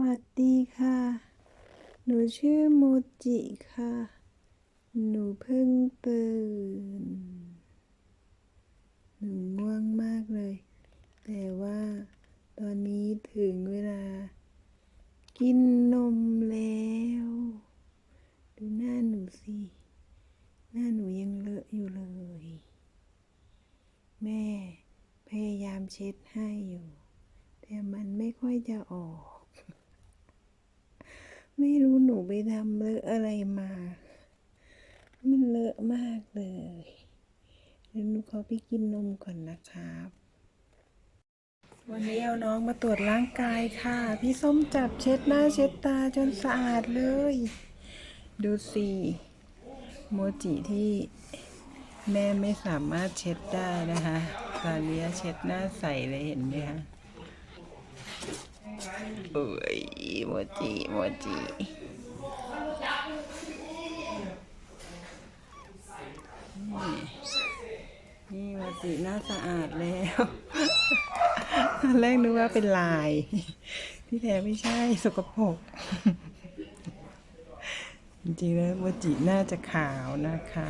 วัสดีค่ะ หนูชื่อโมจิค่ะ หนูเพิ่งตื่น หนูง่วงมากเลย แต่ว่าตอนนี้ถึงเวลา กินนมแล้ว ดูหน้าหนูสิ หน้าหนูยังเลอะอยู่เลย แม่พยายามเช็ดให้อยู่ แต่มันไม่ค่อยจะออก ไม่รู้หนูไปทำเลอะอะไรมา มันเลอะมากเลยเดี๋ยวหนูขอไปกินนมก่อนนะครับ วันนี้เอาน้องมาตรวจร่างกายค่ะ พี่ส้มจับเช็ดหน้าเช็ดตาจนสะอาดเลย ดูสิโมจิที่แม่ไม่สามารถเช็ดได้นะคะตอนนี้เช็ดหน้าใสเลยเห็นไหมคะ โอ้ยโมจิโมจินี่นี่โมจิหน้าสะอาดแล้วตอนแรกนึกว่าเป็นลาย ที่แท้ไม่ใช่สกปรกจริงๆแล้วโมจิน่าจะขาวนะคะ